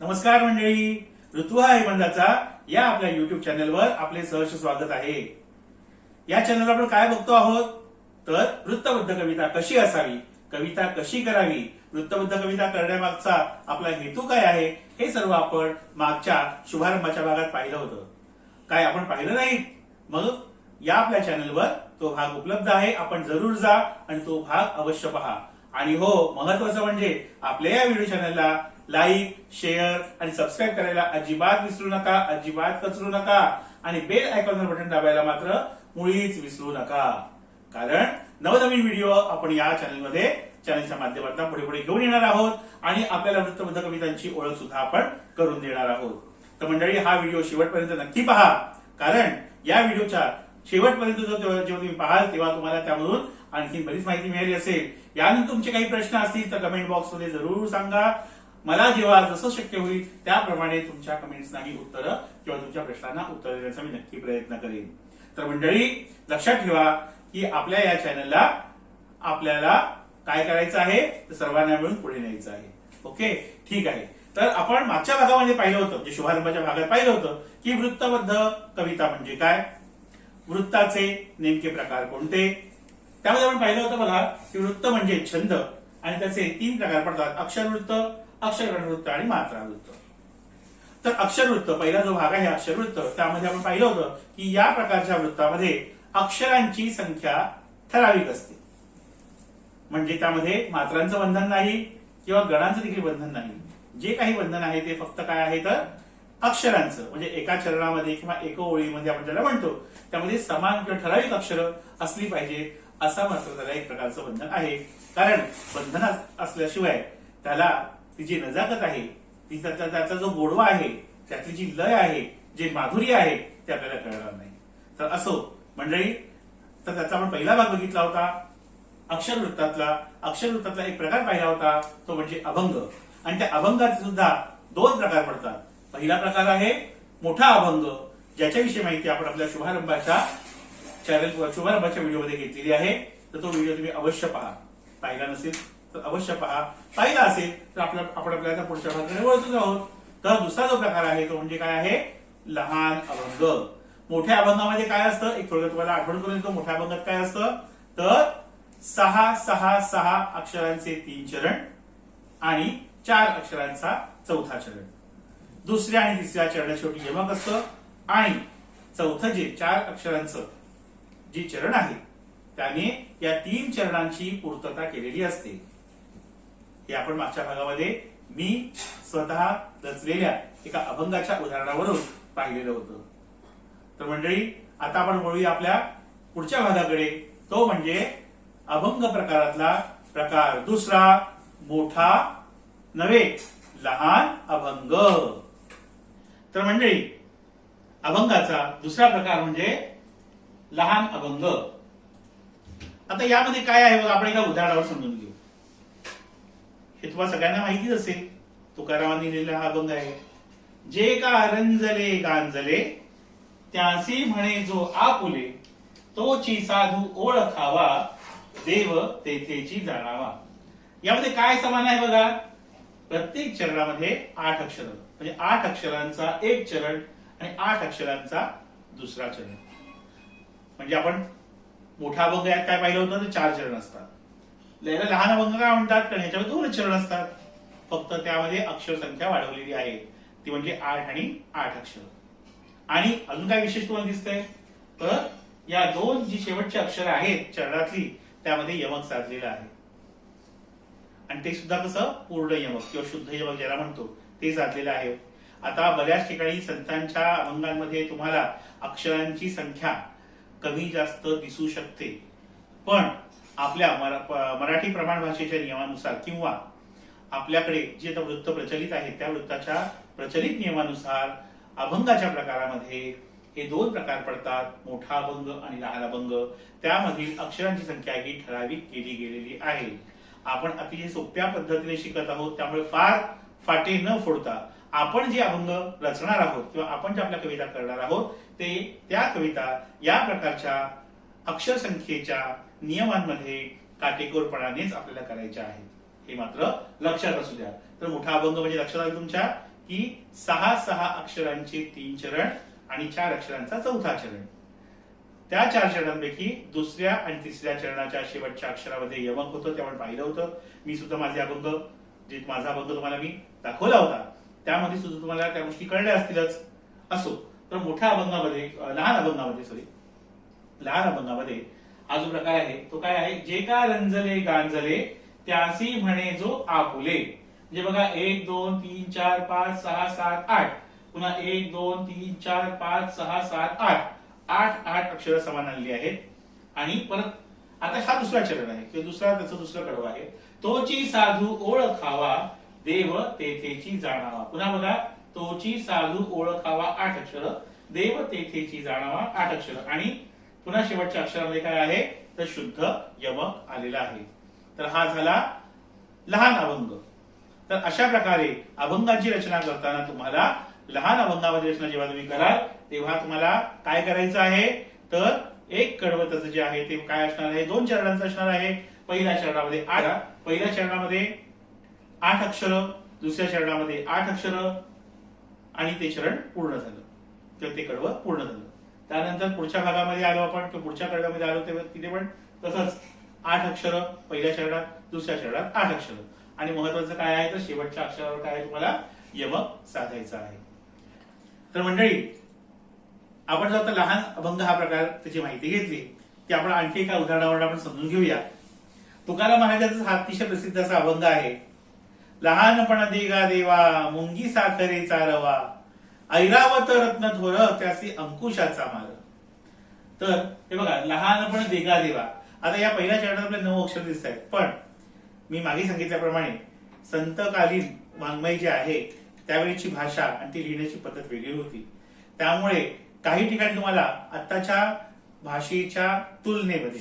नमस्कार मंडळी. ऋतू हा हिमंदाचा या आपल्या युट्यूब चॅनेलवर आपले सहर्ष स्वागत आहे. या चॅनलवर आपण काय बघतो आहोत? तर वृत्तबद्ध कविता कशी असावी कविता कशी करावी वृत्तबद्ध कविता करण्यामागचा आपला हेतू काय आहे हे सर्व आपण मागच्या शुभारंभाच्या भागात पाहिलं होतं. काय आपण पाहिलं नाही? मग या आपल्या चॅनलवर तो भाग उपलब्ध आहे. आपण जरूर जा आणि तो भाग अवश्य पहा. आणि हो महत्वाचं म्हणजे आपल्या या व्हिडिओ चॅनलला लाईक शेअर आणि सबस्क्राईब करायला अजिबात विसरू नका अजिबात कचरू नका आणि बेल आयकॉनवर बटन दाबायला मात्र मुळीच विसरू नका. कारण नवनवीन व्हिडिओ आपण या चॅनलमध्ये चॅनलच्या माध्यमातून पुढे पुढे घेऊन येणार आहोत आणि आपल्याला वृत्तबद्ध कवितांची ओळख सुद्धा आपण करून देणार आहोत. तर मंडळी हा व्हिडिओ शेवटपर्यंत नक्की पहा कारण या व्हिडिओच्या शेवटपर्यंत जो जेव्हा जेव्हा तुम्ही पाहाल तेव्हा तुम्हाला त्यामधून आणखी बरीच माहिती मिळाली असेल. यानंतर तुमचे काही प्रश्न असतील तर कमेंट बॉक्समध्ये जरूर सांगा. मला जेव्हा जसं शक्य होईल त्याप्रमाणे तुमच्या कमेंट्सना मी उत्तरं किंवा तुमच्या प्रश्नांना उत्तर देण्याचा मी नक्की प्रयत्न करेन. तर मंडळी लक्षात ठेवा की आपल्या या चॅनलला आपल्याला काय करायचं आहे? तर सर्वांना मिळून पुढे न्यायचं आहे. ओके ठीक आहे. तर आपण मागच्या भागामध्ये पाहिलं होतं म्हणजे शुभारंभाच्या भागात पाहिलं होतं की वृत्तबद्ध कविता म्हणजे काय? वृत्ताचे नेमके प्रकार कोणते? त्यामध्ये आपण पाहिलं होतं बघा की वृत्त म्हणजे छंद आणि त्याचे तीन प्रकार पडतात. अक्षरवृत्त अक्षरवृत्त आणि मात्रावृत्त. तर अक्षरवृत्त पहिला जो भाग आहे अक्षरवृत्त त्यामध्ये आपण पाहिलं होतं की या प्रकारच्या वृत्तामध्ये अक्षरांची संख्या ठराविक असते. म्हणजे त्यामध्ये मात्रांचं बंधन नाही किंवा गणांचं देखील बंधन नाही. जे काही बंधन आहे ते फक्त काय आहे तर अक्षरांचं. म्हणजे एका चरणामध्ये किंवा एका ओळीमध्ये आपण ज्याला म्हणतो त्यामध्ये समान किंवा ठराविक अक्षर असली पाहिजे असा मात्र त्याला एक प्रकारचं बंधन आहे. कारण बंधन असल्याशिवाय त्याला ती जी नजाकत आहे ती त्याचा जो गोडवा आहे त्यातली जी लय आहे जे माधुरी आहे ते आपल्याला कळणार नाही. तर असो मंडळी तर त्याचा आपण पहिला भाग बघितला होता अक्षरवृत्तातला अक्षरवृत्तातला एक प्रकार पाहिला होता तो म्हणजे अभंग. आणि त्या अभंगाचे सुद्धा दोन प्रकार पडतात. पहिला प्रकार आहे मोठा अभंग ज्याच्याविषयी माहिती आपण आपल्या शुभारंभाच्या चॅनल शुभारंभाच्या व्हिडिओमध्ये घेतलेली आहे. तर तो व्हिडिओ तुम्ही अवश्य पहा. पाहिला नसेल तर अवश्य पहा. पाहिला असेल तर आपल्या आपण आपल्याला पुढच्या भागाकडे वळतच आहोत. तर दुसरा जो प्रकार आहे तो म्हणजे काय आहे? लहान अभंग. मोठ्या अभंगामध्ये काय असतं? एक थोडं तुम्हाला आठवण करून देतो. मोठ्या अभंगात काय असतं? तर सहा सहा सहा अक्षरांचे तीन चरण आणि चार अक्षरांचा चौथा चरण. दुसऱ्या आणि तिसऱ्या चरणात शेवटी यमक असतं आणि चौथं जे चार अक्षरांचं जे चरण आहे त्याने या तीन चरणांची पूर्तता केलेली असते. हे आपण मागच्या भागामध्ये मी स्वतः रचलेल्या एका अभंगाच्या उदाहरणावरून पाहिलेलं होतं. तर मंडळी आता आपण वळूया आपल्या पुढच्या भागाकडे. तो म्हणजे अभंग प्रकारातला प्रकार. दुसरा मोठा नव्हे लहान अभंग. तर मंडळी अभंगाचा दुसरा प्रकार म्हणजे लहान अभंग. आता यामध्ये काय आहे बघा आपण एका उदाहरणावर समजून घेऊ. हे तुम्हाला सगळ्यांना माहितीच असेल तुकारामांनी लिहिलेला हा अभंग आहे. जे का रंजले गांजले त्यासी म्हणे जो आपुले तोची साधू ओळखावा देव तेथेची जाणावा. यामध्ये काय समान आहे बघा? प्रत्येक चरणामध्ये आठ अक्षर. म्हणजे आठ अक्षरांचा एक चरण आणि आठ अक्षरांचा दुसरा चरण. म्हणजे आपण मोठा अभंग यात काय पाहिलं होतं? तर चार चरण असतात. याला लहान अभंग काय म्हणतात? कारण ह्याच्यामध्ये दोन चरण असतात. फक्त त्यामध्ये अक्षर संख्या वाढवलेली आहे. ती म्हणजे आठ आणि आठ अक्षर. आणि अजून काय विशेष तुम्हाला दिसतंय? तर या दोन जी शेवटची अक्षर आहेत चरणातली त्यामध्ये यमक साधलेलं आहे. आणि ते सुद्धा कसं? पूर्ण यमक किंवा शुद्ध यमक ज्याला म्हणतो ते साधलेलं आहे. आता बऱ्याच ठिकाणी संतांच्या अभंगांमध्ये तुम्हाला अक्षरांची संख्या कमी जास्त दिसू शकते. पण आपल्या मरा- प- मराठी प्रमाण भाषेच्या नियमानुसार किंवा आपल्याकडे जे वृत्त प्रचलित आहे त्या वृत्ताच्या प्रचलित नियमानुसार अभंगाच्या प्रकारामध्ये हे दोन प्रकार पडतात मोठा अभंग आणि लहान अभंग त्यामधील अक्षरांची संख्या ही ठराविक केली गेलेली आहे. आपण अतिशय सोप्या पद्धतीने शिकत आहोत त्यामुळे फार फाटे न फोडता आपण जे अभंग रचणार आहोत किंवा आपण ज्या आपल्या कविता करणार आहोत ते त्या कविता या प्रकारच्या अक्षर संख्येच्या नियमांमध्ये काटेकोरपणानेच आपल्याला करायच्या आहेत. हे मात्र लक्षात असू द्या. तर मोठा अभंग म्हणजे लक्षात आला तुमच्या की सहा सहा अक्षरांचे तीन चरण आणि चार अक्षरांचा चौथा चरण. त्या चार चरणांपैकी दुसऱ्या आणि तिसऱ्या चरणाच्या शेवटच्या अक्षरामध्ये यमक होतं ते आपण पाहिलं होतं. मी सुद्धा माझे अभंग जे माझा अभंग तुम्हाला मी दाखवला होता त्यामध्ये सुद्धा तुम्हाला त्या गोष्टी कळल्या असतीलच. असो. तर मोठ्या अभंगामध्ये लहान अभंगामध्ये सॉरी लहान अभंगामध्ये हा जो प्रकार आहे. तो काय आहे? जे का रंजले गांजले त्यासी म्हणे जो आपुले. म्हणजे बघा एक दोन तीन चार पाच सहा सात आठ. पुन्हा एक दोन तीन चार पाच सहा सात आठ. आठ आठ अक्षर समान आणली आहेत. आणि परत आता हा दुसरा चरण आहे. किंवा दुसरा त्याचं दुसरं कडवं आहे. तोची साधू ओळखावा देव तेथेची जाणावा. पुन्हा बघा तोची साधू ओळखावा आठ अक्षर देव तेथेची जाणावा आठ अक्षर. आणि पुन्हा शेवटच्या अक्षरामध्ये काय आहे? तर शुद्ध यमक आलेला आहे. तर हा झाला लहान अभंग. तर अशा प्रकारे अभंगाची रचना करताना तुम्हाला लहान अभंगामध्ये रचना जेव्हा तुम्ही कराल तेव्हा तुम्हाला काय करायचं आहे? तर एक कडवतचं जे आहे ते काय असणार आहे? दोन चरणांचं असणार आहे. पहिल्या चरणामध्ये आठ पहिल्या चरणामध्ये आठ अक्षर दुसऱ्या चरणामध्ये आठ अक्षर आणि ते चरण पूर्ण झालं. तर ते कडवं पूर्ण झालं. त्यानंतर पुढच्या भागामध्ये आलो आपण पुढच्या कडव्यामध्ये आलो तेव्हा तिथे पण तसंच आठ अक्षर पहिल्या चरणात दुसऱ्या चरणात आठ अक्षर. आणि महत्वाचं काय आहे तर शेवटच्या अक्षरावर काय आहे तुम्हाला यमक साधायचा आहे. तर मंडळी आपण जर आता लहान अभंग हा प्रकार त्याची माहिती घेतली की आपण आणखी एका उदाहरणावर आपण समजून घेऊया. तुकाराम महाराजांचा हा अतिशय प्रसिद्ध असा अभंग आहे. लहानपण देगा देवा मुंगी साखरे चारवा ऐरावत रत्न थोर त्यासी अंकुशाचा मार तर हे बघा लहानपण देगा देवा. आता या पहिल्या चरणात आपले नऊ अक्षर दिसत आहेत पण मी मागे सांगितल्याप्रमाणे संतकालीन वाङ्मय जे आहे त्यावेळीची भाषा आणि ती लिहिण्याची पद्धत वेगळी होती. त्यामुळे काही ठिकाणी तुम्हाला आत्ताच्या भाषेच्या तुलनेमध्ये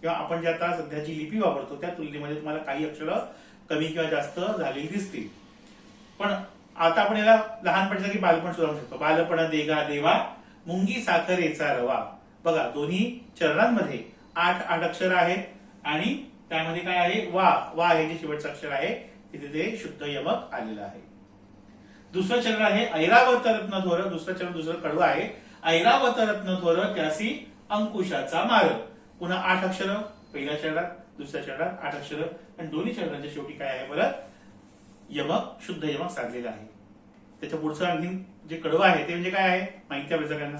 किंवा आपण जे आता सध्या जी लिपी वापरतो त्या तुलनेमध्ये तुम्हाला काही अक्षरं कमी किंवा जास्त झालेली दिसतील. पण आता आपण याला लहानपणासाठी बालपण सुद्धा म्हणू शकतो. बालपण देगा देवा मुंगी साखरेचा रवा. बघा दोन्ही चरणांमध्ये आठ आठ अक्षर आहेत आणि त्यामध्ये काय आहे? वा वा हे जे शेवटचं अक्षर आहे तिथे ते शुद्ध यमक आलेलं आहे. दुसरं चरण आहे ऐरावत रत्न थोर दुसरं चरण दुसरं कडवं आहे. ऐरावत रत्न थोर त्यासी अंकुशाचा मार पुन्हा आठ अक्षर पहिल्या चरणात दुसऱ्या चरणात आठ अक्षर आणि दोन्ही चरणाच्या शेवटी काय आहे? परत यमक शुद्ध यमक साधलेलं आहे. त्याच्या पुढचं आणखी जे कडवं आहे ते म्हणजे काय आहे? माहिती आहे सगळ्यांना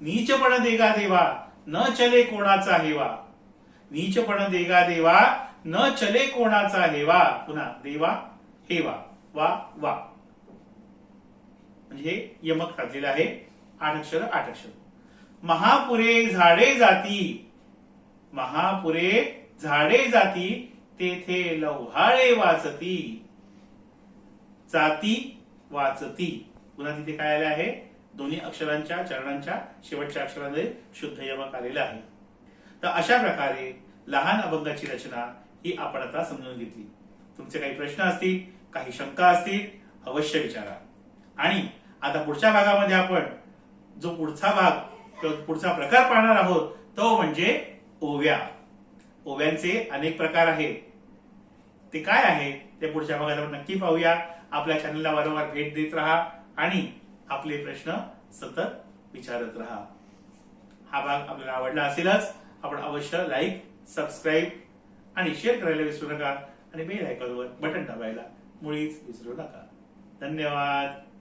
नीचपण देगा देवा न चले कोणाचा हेवा. नीचपण देगा देवा न चले कोणाचा हेवा. पुन्हा देवा हेवा वा वा. म्हणजे हे यमक साधलेलं आहे आठ अक्षर आठ अक्षर. महापुरे झाडे जाती. महापुरे झाडे जाती तेथे लव्हाळे वाचती. जाती वाचती. पुन्हा तिथे काय आले आहे? दोन्ही अक्षरांच्या चरणांच्या शेवटच्या अक्षरामध्ये शुद्ध यमक आलेलं आहे. तर अशा प्रकारे लहान अभंगाची रचना ही आपण आता समजून घेतली. तुमचे काही प्रश्न असतील काही शंका असतील अवश्य विचारा. आणि आता पुढच्या भागामध्ये आपण जो पुढचा भाग किंवा पुढचा प्रकार पाहणार आहोत तो म्हणजे ओव्या. ओव्यांचे अनेक प्रकार आहेत. ते काय आहे ते पुढच्या भागात आपण नक्की पाहूया. आपल्या चॅनलला वारंवार भेट देत राहा आणि आपले प्रश्न सतत विचारत राहा. हा भाग आपल्याला आवडला असेलच आपण अवश्य लाईक सबस्क्राईब आणि शेअर करायला विसरू नका आणि बेल आयकॉनवर बटन दाबायला मुळीच विसरू नका. धन्यवाद.